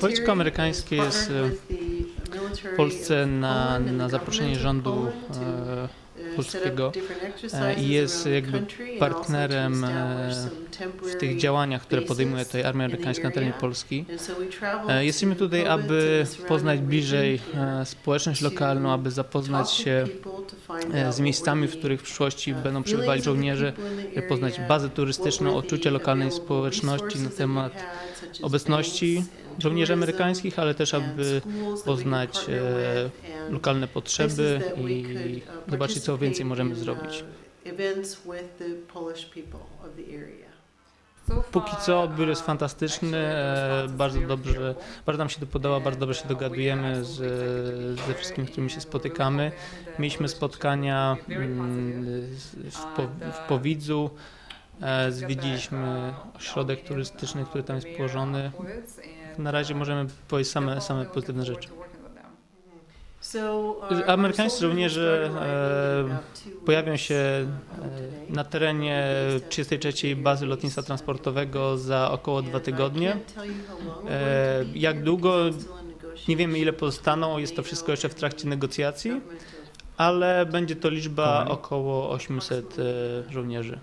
Wojsko amerykańskie jest e, w Polsce na, na zaproszenie rządu e, polskiego e, i jest jakby partnerem w tych działaniach, które podejmuje tutaj Armia Amerykańska na terenie Polski. Jesteśmy tutaj, aby poznać bliżej społeczność lokalną, aby zapoznać się z miejscami, w których w przyszłości będą przebywali żołnierze, e, poznać bazę turystyczną, odczucie lokalnej społeczności na temat obecności żołnierzy amerykańskich, ale też aby poznać e, lokalne potrzeby i zobaczyć, co więcej możemy zrobić. Póki co odbiór jest fantastyczny, e, bardzo dobrze, bardzo nam się to podoba, bardzo dobrze się dogadujemy z, ze wszystkimi, z którymi się spotykamy. Mieliśmy spotkania mm, w, w Powidzu, e, zwiedziliśmy ośrodek turystyczny, który tam jest położony. Na razie możemy powiedzieć same, same pozytywne rzeczy. Amerykańscy żołnierze e, pojawią się e, na terenie 33. bazy lotnictwa transportowego za około dwa tygodnie. E, jak długo? Nie wiemy ile pozostaną, jest to wszystko jeszcze w trakcie negocjacji, ale będzie to liczba około 800 e, żołnierzy.